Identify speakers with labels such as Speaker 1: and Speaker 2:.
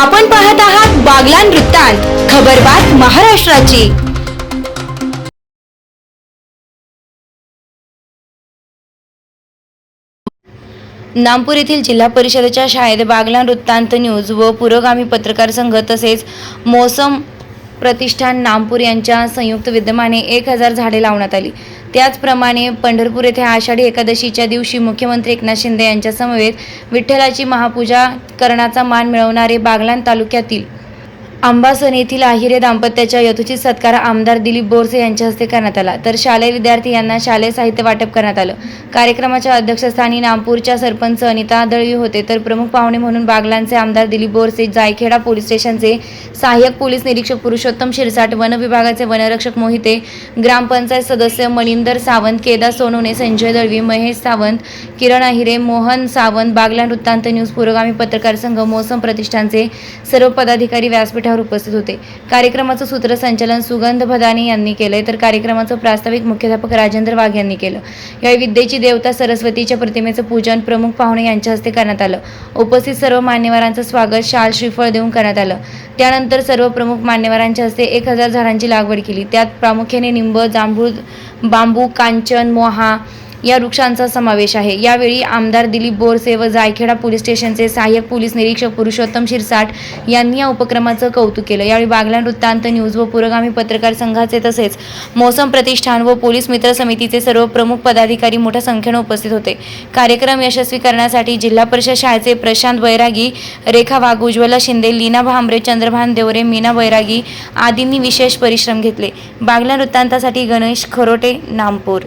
Speaker 1: आपण पाहत आहात बागलान वृत्तांत खबरबात महाराष्ट्राची. नामपूर येथील जिल्हा परिषदेच्या शाळेत बागलान वृत्तांत न्यूज व पुरोगामी पत्रकार संघ तसेच मोसम प्रतिष्ठान नामपूर यांच्या संयुक्त विद्यमाने एक हजार झाडे लावण्यात आली. त्याचप्रमाणे पंढरपूर येथे आषाढी एकादशीच्या दिवशी मुख्यमंत्री एकनाथ शिंदे यांच्यासमवेत विठ्ठलाची महापूजा करण्याचा मान मिळवणारे बागलाण तालुक्यातील आंबासन येथील आहिरे दाम्पत्याच्या यथोचित सत्कार आमदार दिलीप बोरसे यांच्या हस्ते करण्यात आला. तर शालेय विद्यार्थी यांना शालेय साहित्य वाटप करण्यात आलं. कार्यक्रमाच्या अध्यक्षस्थानी नागपूरच्या सरपंच अनिता दळवी होते. तर प्रमुख पाहुणे म्हणून बागलांचे आमदार दिलीप बोरसे जायखेडा पोलीस स्टेशनचे सहाय्यक पोलीस निरीक्षक पुरुषोत्तम शिरसाट वन विभागाचे वनरक्षक मोहिते ग्रामपंचायत सदस्य मणिंदर सावंत केदार सोनवणे संजय दळवी महेश सावंत किरण अहिरे मोहन सावंत बागलान वृत्तांत न्यूज पुरोगामी पत्रकार संघ मोसम प्रतिष्ठानचे सर्व पदाधिकारी व्यासपीठ व्यासपीठावर उपस्थित होते. कार्यक्रमाचं सूत्रसंचालन सुगंध भदानी यांनी केलंय तर कार्यक्रमाचं प्रास्ताविक मुख्याध्यापक राजेंद्र वाघ यांनी केलं. यावेळी विद्येची देवता सरस्वतीच्या प्रतिमेचं पूजन प्रमुख पाहुणे यांच्या हस्ते करण्यात आलं. उपस्थित सर्व मान्यवरांचं स्वागत शाल श्रीफळ देऊन करण्यात आलं. त्यानंतर सर्व प्रमुख मान्यवरांच्या हस्ते एक हजार झाडांची लागवड केली. त्यात प्रामुख्याने निंब जांभूळ बांबू कांचन मोहा या वृक्षांचा समावेश आहे. यावेळी आमदार दिलीप बोरसे व जायखेडा पोलीस स्टेशनचे सहाय्यक पोलीस निरीक्षक पुरुषोत्तम शिरसाट यांनी या उपक्रमाचं कौतुक केलं. यावेळी बागलाण वृत्तांत न्यूज व पुरोगामी पत्रकार संघाचे तसेच मोसम प्रतिष्ठान व पोलीस मित्र समितीचे सर्व प्रमुख पदाधिकारी मोठ्या संख्येने उपस्थित होते. कार्यक्रम यशस्वी करण्यासाठी जिल्हा परिषद शाळेचे प्रशांत बैरागी रेखा वाघ उज्ज्वला शिंदे लीना भांबरे चंद्रभान देवरे मीना बैरागी आदींनी विशेष परिश्रम घेतले. बागलान वृत्तांतासाठी गणेश खरोटे नामपूर.